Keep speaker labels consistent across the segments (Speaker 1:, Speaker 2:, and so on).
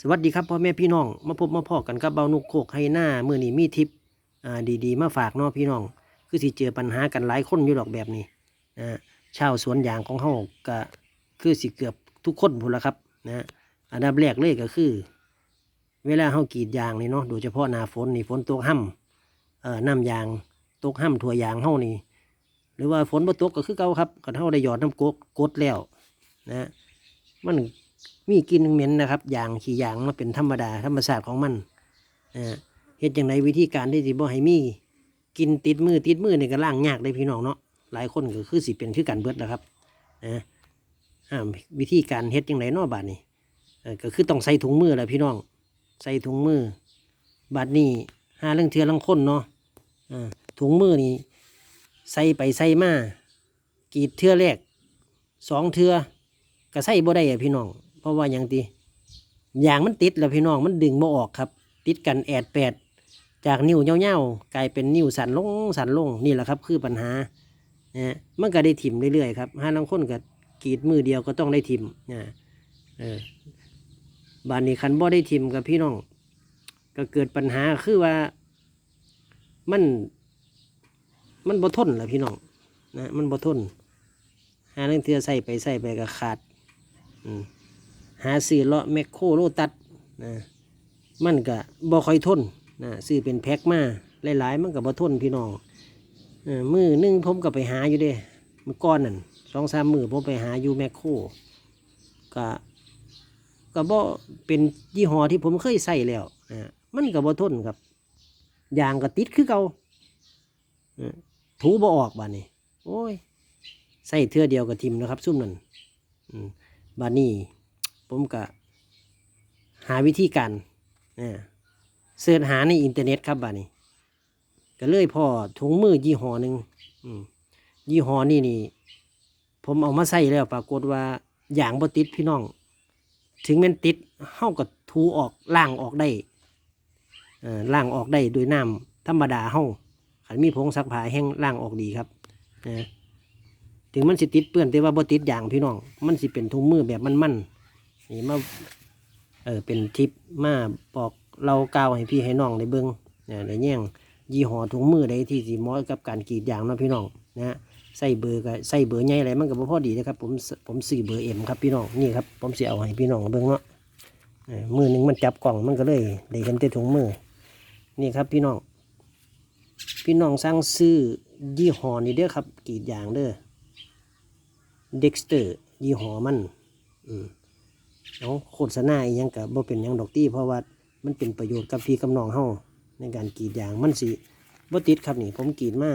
Speaker 1: สวัสดีครับพ่อแม่พี่น้อง มาพบมาพอกันกับเบานุกโคกไฮหน้ามือนี้มีทิปอ่าดีๆ มาฝากเนาะพี่น้อง คือสิเจอปัญหากันหลายคนอยู่ดอกแบบนี้นะชาวสวนยางของเฮาก็คือสิเกือบทุกคนพูนละครับนะอันดับแรกเลยก็คือ เวลาเฮากรีดยางนี่เนาะโดยเฉพาะหน้าฝนนี่ฝนตกห่ำเอ่อน้ำยางตกห่ำถั่วยางเฮานี่หรือว่าฝนบ่ตกก็คือเก่าครับก็เฮาได้หยอดน้ำกกกดแล้วนะมัน มีกินเหม็นนะครับอย่างขี้ยางมันเป็นธรรมดาธรรมชาติของมันเฮ็ดอย่างไรวิธีการที่สิบ่ให้มีกินติดมือติดมือนี่ก็ล้างยากเลยพี่น้องเนาะหลายคนก็คือสิเป็นคือกันเบิดนะครับนะวิธีการเฮ็ดอย่างไรเนาะบาดนี้ก็คือต้องใส่ถุงมือแหละพี่น้อง ใส่ถุงมือบาดนี้หาเรื่องเทือลังคนเนาะถุงมือนี่ใส่ไปใส่มากรีดเทือแรกสองเทือก็ใส่บ่ได้อะพี่น้อง เพราะว่าอย่างตียางมันติดแล้วพี่น้องมันดึงบ่ออกครับ ติดกันแอดแปดจากนิ้วเงาๆกลายเป็นนิ้วสันลงสันลงนี่แหละครับ คือปัญหานะฮะมันก็ได้ถิ่มเรื่อยๆครับห้าลังคนก็กรีดมือเดียวก็ต้องได้ถิ่มนะเออบานนี้คันบ่ได้ถิ่มกับพี่น้อง ก็เกิดปัญหาคือว่ามัน มันบ่ทนแหละพี่น้องนะมันบ่ทนหาเรื่องเทือใส่ไปใส่ไปก็ขาด อืม หาซื้อเลาะแมคโครโลตัดนะมันก็บ่ค่อยทนนะซื้อเป็นแพ็คมาหลายๆ มันก็บ่ทนพี่น้องอมือนึงผมก็ไปหาอยู่เด้มือก้อนนั่นสองสามมือผมไปหาอยู่แมคโครก็ก็บ่เป็นยี่ห้อที่ผมเคยใส่แล้วนะมันก็บ่ทนครับยางก็ติดคือเก่าถูบ่ออกบาดนี้ โอ้ยใส่เทื่อเดียวกับทิมนะครับ ซุ่มนั่นบาดนี้ ผมก็หาวิธีการอ่าเสิร์ชหาในอินเทอร์เน็ตครับบ้านี้ ก็เลยพอถุงมือยี่ห้อหนึ่งยี่ห้อนี่นี่ ผมเอามาใส่แล้วปรากฏว่าอย่างบ่ติดพี่น้อง ถึงแมันติดเฮาก็ถูออกล่างออกได้อ่อล่างออกได้โดยน้ำธรรมดาเฮาขันมีผงซักผ้าแห้งล่างออกดีครับนะถึงมันสิติดเปื้อนแต่ว่าบ่ติดอย่างพี่น้อง มันสิเป็นถุงมือแบบมันๆ นี่มาเออเป็นทิปมาบอกเรากล่าวให้พี่ให้น้องได้เบิ่งนะได้แย่งยี่ห้อถุงมือใดที่สิเหมาะกับการกรีดยางเนาะพี่น้องนะฮะใส่เบอร์ก็ใส่เบอร์ใหญ่อะไรมันก็บ่พอดีนะครับผมผมซื้อเบอร์เอ็มครับพี่น้องนี่ครับผมสิเอาให้พี่น้องเบิ่งเนาะมือหนึงมันจับกล่องมันก็เลยได้กันแต่ถุงมือนี่ครับพี่น้องพี่น้องสั่งซื้อยี่ห้อนี้เด้อครับกรีดยางเด้อเด็กสเตอร์ยี่ห้อมัน อืม เอาโฆษณาอีหยังกับบ่เป็นหยังดอกตี้เพราะว่ามันเป็นประโยชน์กับพี่กับน้องเฮาในการกรีดยางมันสิบ่ติดครับนี่ ผมกรีดมา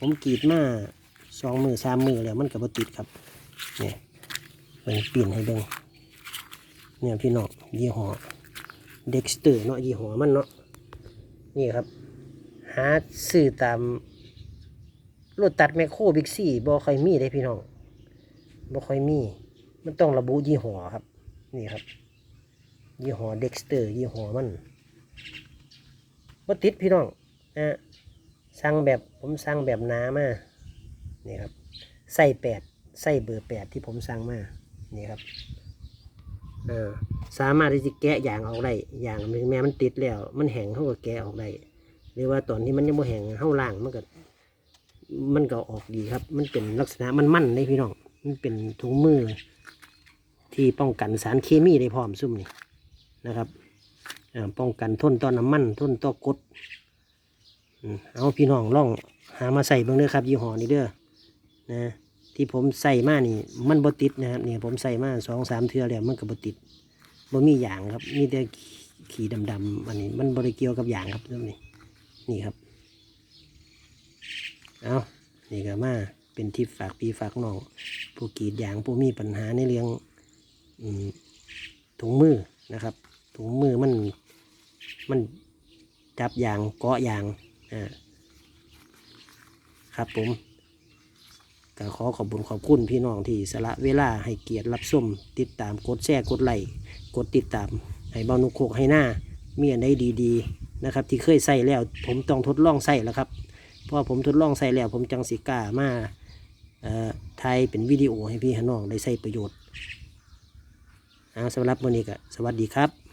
Speaker 1: ผมกรีดมาสองมือสามมือแล้วมันก็บ่ติดครับเนี่ยเบิ่งปีนให้เบิ่งเนี่ยพี่น้องยี่ห้อเด็กสเตอร์เนาะยี่ห้อมันเนาะนี่ครับ หาซื้อตามรถตัดแมคโครบิ๊กซี่บ่ค่อยมีได้พี่น้องบ่ค่อยมี มันต้องระบุยี่ห้อครับ นี่ครับ ยี่ห้อเด็กสเตอร์ ยี่ห้อมันบ่ติดพี่น้องนะสั่งแบบผมสั่งแบบน้ามานี่ครับใส่แปดใส่เบอร์แปดที่ผมสั่งมานี่ครับสามารถที่จะแกะอย่างออกได้อย่างแม้มันติดแล้ว มันแห้งเขาก็แกะออกได้หรือว่าตอนที่มันยังไม่แห้งเข้าล่างมันก็มันก็ออกดีครับ มันเป็นลักษณะมันมั่นเลยพี่น้อง มันเป็นถุงมือ ที่ป้องกันสารเคมีได้พร้อมซุ่มนี่นะครับป้องกันทนต่อน้ำมันทนต่อกดเอาพี่น้องล่องหามาใส่เบิ่งเด้อครับ ยี่ห้อนี้เด้อนะที่ผมใส่มานี่มันบติดนะครับนี่ผมใส่มาสองสามเทื่อแล้วมันก็บ่ติดบ่มีอย่างครับมีแต่ขีดำๆอันนี้ มันบ่ได้เกี่ยวกับอย่างครับซุ่มนี่นี่ครับเอานี่ก็มาเป็นทิปฝากพี่ฝากน้องผู้กีดยางผู้มีปัญหาในเรื่อง ถุงมือนะครับ ถุงมือมันมันจับยางเกาะยางอ่าครับผมก็ขอขอบคุญขอบคุณพี่น้องที่สละเวลาให้เกียรติรับชมติดตามกดแชร์กดไลค์กดติดตาม ให้เบานุโคกให้หน้ามีอันใดดีๆนะครับ ที่เคยใส่แล้ว ผมต้องทดลองใส่แล้วครับเพราะผมทดลองใส่แล้ว ผมจังสิกล้ามาเอ่อถ่ายเป็นวิดีโอให้พี่น้องได้ใช้ประโยชน์ เอาสำหรับวันนี้ก็สวัสดีครับ